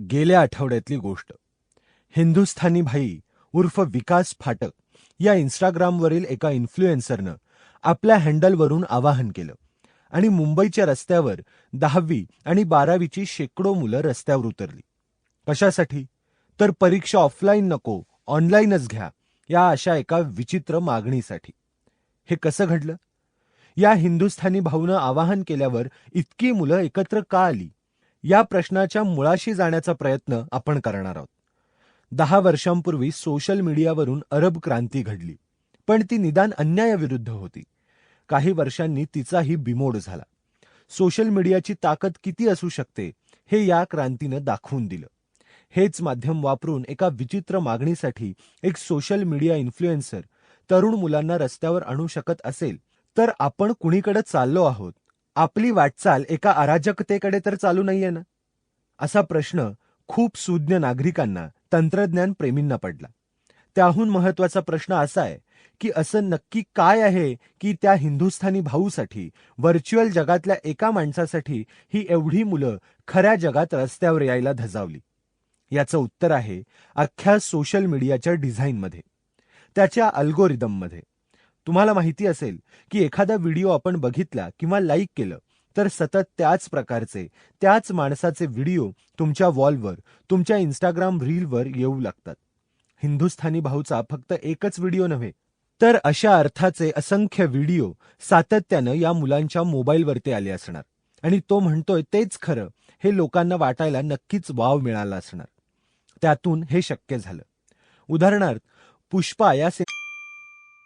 गेल्या आठवड्यातली गोष्ट. हिंदुस्थानी भाई उर्फ विकास फाटक या इन्स्टाग्रामवरील एका इन्फ्लुएन्सरनं आपल्या हँडलवरून आवाहन केलं आणि मुंबईच्या रस्त्यावर दहावी आणि बारावीची शेकडो मुलं रस्त्यावर उतरली. कशासाठी? तर परीक्षा ऑफलाईन नको ऑनलाईनच घ्या या अशा एका विचित्र मागणीसाठी. हे कसं घडलं? या हिंदुस्थानी भाऊनं आवाहन केल्यावर इतकी मुलं एकत्र का आली? या प्रश्नाच्या मुळाशी जाण्याचा प्रयत्न आपण करणार आहोत. दहा वर्षांपूर्वी सोशल मीडियावरून अरब क्रांती घडली. पण ती निदान अन्यायाविरुद्ध होती. काही वर्षांनी तिचाही बिमोड झाला. सोशल मीडियाची ताकद किती असू शकते हे या क्रांतीनं दाखवून दिलं. हेच माध्यम वापरून एका विचित्र मागणीसाठी एक सोशल मीडिया इन्फ्लुएन्सर तरुण मुलांना रस्त्यावर आणू शकत असेल तर आपण कुणीकडे चाललो आहोत? आपली वाटचाल एका अराजकतेकडे तर चालू नाहीये ना? असा प्रश्न खूप सुज्ञ नागरिकांना तंत्रज्ञान प्रेमींना पडला. त्याहून महत्त्वाचा प्रश्न असा आहे की असं नक्की काय आहे की त्या हिंदुस्थानी भाऊसाठी व्हर्च्युअल जगातल्या एका माणसासाठी ही एवढी मुलं खऱ्या जगात रस्त्यावर यायला धजावली? याचं उत्तर आहे अख्ख्या सोशल मीडियाच्या डिझाईनमध्ये त्याच्या अल्गोरिदममध्ये. तुम्हाला माहिती असेल की एखादा व्हिडिओ आपण बघितला किंवा लाईक केलं तर सतत त्याच प्रकारचे त्याच माणसाचे व्हिडिओ तुमच्या वॉलवर तुमच्या इंस्टाग्राम रीलवर येऊ लागतात. हिंदुस्थानी भाऊचा फक्त एकच व्हिडिओ नव्हे तर अशा अर्थाचे असंख्य व्हिडिओ सातत्यानं या मुलांच्या मोबाईलवरती आले असणार. आणि तो म्हणतोय तेच खरं हे लोकांना वाटायला नक्कीच वाव मिळाला असणार. त्यातून हे शक्य झालं. उदाहरणार्थ पुष्पा या